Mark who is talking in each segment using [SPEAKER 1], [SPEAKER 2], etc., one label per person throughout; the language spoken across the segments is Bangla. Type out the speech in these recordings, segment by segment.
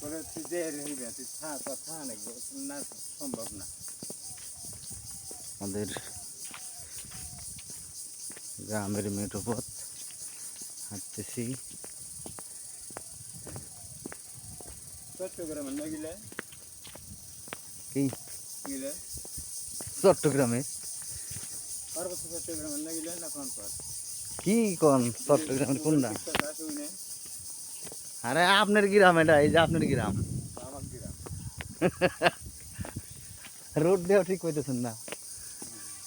[SPEAKER 1] বলে তুই যে হইবে তুই থা তো থা নাকি? না সম্ভব না।
[SPEAKER 2] আমাদের গ্রামের মেঠো পথ হাঁটতেছি।
[SPEAKER 1] চট্টগ্রামের না গেলে?
[SPEAKER 2] কি?
[SPEAKER 1] গেলে?
[SPEAKER 2] চট্টগ্রামে?
[SPEAKER 1] পার্বত্য চট্টগ্রামে না গেলে না কোন পর
[SPEAKER 2] কি কোন? চট্টগ্রামের
[SPEAKER 1] ওই নেই
[SPEAKER 2] আরে আপনার গ্রাম এটা এই যে আপনার গ্রাম
[SPEAKER 1] আমার গ্রাম
[SPEAKER 2] রোড দেওয়া ঠিক হইতেছেন না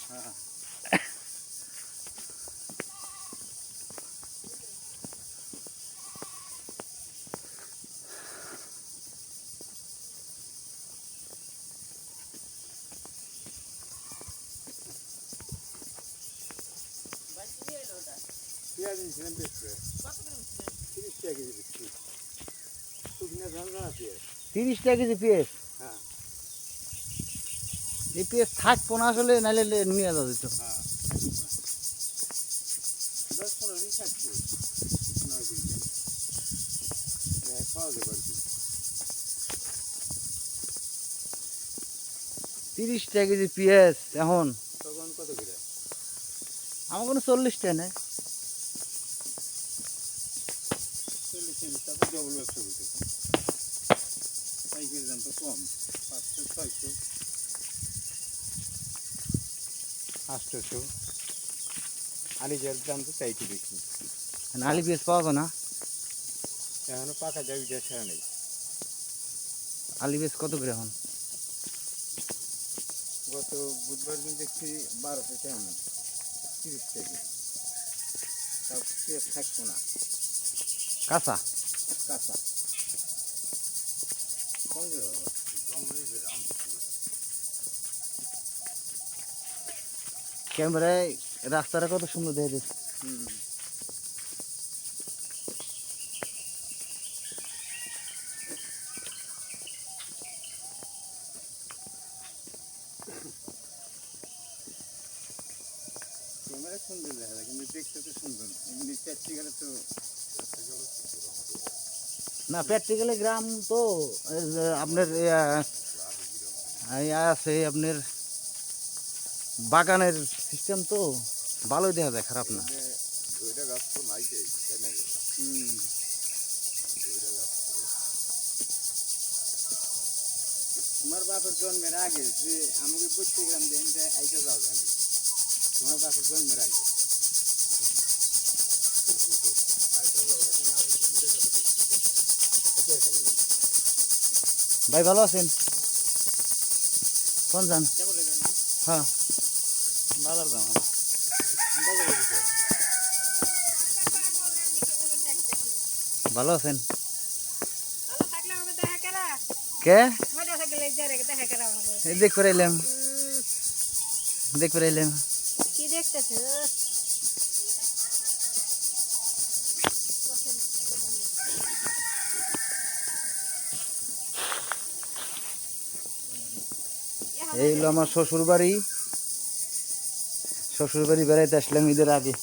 [SPEAKER 1] হ্যাঁ পেঁয়াজ নিয়েছিলাম বেশি তিরিশ টাকা কেজি পেঁয়াজ।
[SPEAKER 2] কেজি
[SPEAKER 1] হ্যাঁ।
[SPEAKER 2] এই পেঁয়াজ থাকব না আসলে নাইলে লে- নিয়ে যাওয়া যেত।
[SPEAKER 1] হ্যাঁ
[SPEAKER 2] তিরিশ টাকা কেজি। পেঁয়াজ এখন।
[SPEAKER 1] তখন কত
[SPEAKER 2] আমার কোনো চল্লিশ টাকা নেই।
[SPEAKER 1] মিনিট ডবল ব্যবসা করতে পাইকারি দাম তো কম পাঁচশো ছয়শো। আটশোশো আলিজার দাম তো চাইতে বেশি।
[SPEAKER 2] আলি পেঁয়াজ পাওয়া না?
[SPEAKER 1] এখনও পাকা যাবি যা ছাড়া নেই।
[SPEAKER 2] আলি পেঁয়াজ কত করে এখন?
[SPEAKER 1] গত বুধবার দিন দেখছি বারোশো কেমন তিরিশ টাকা তাও থাকব না।
[SPEAKER 2] কাঁচা?
[SPEAKER 1] কাঁচা
[SPEAKER 2] ক্যামেরায় রাস্তাটা কত সুন্দর দেখা যাচ্ছে
[SPEAKER 1] ক্যামেরা সুন্দর দেখা যায় কিন্তু দেখতে তো সুন্দর এমনি চারটি গেলে তো
[SPEAKER 2] না প্র্যাকটিক্যালি গ্রাম তো আপনার আছে আপনার বাগানের সিস্টেম তো ভালোই দেখা যায় খারাপ না।
[SPEAKER 1] তোমার বাপের জন্মের আগে যে আমাকে প্রত্যেক গ্রাম দেখেন আইটা যাও তোমার বাপের জন্মের আগে।
[SPEAKER 2] ভাই ভালো আছেন? কোন যান? হ্যাঁ।
[SPEAKER 1] বাজার
[SPEAKER 2] ভালো আছেন?
[SPEAKER 3] ভালো থাকলে হবে দেখা
[SPEAKER 2] কে?
[SPEAKER 3] দেখা করা
[SPEAKER 2] দেখ করে এলাম। দেখ করে এলাম।
[SPEAKER 3] কি দেখতেছো?
[SPEAKER 2] এই হলো আমার শ্বশুর বাড়ি শ্বশুর বাড়ি বেড়াইতে আসলাম ঈদের আগে।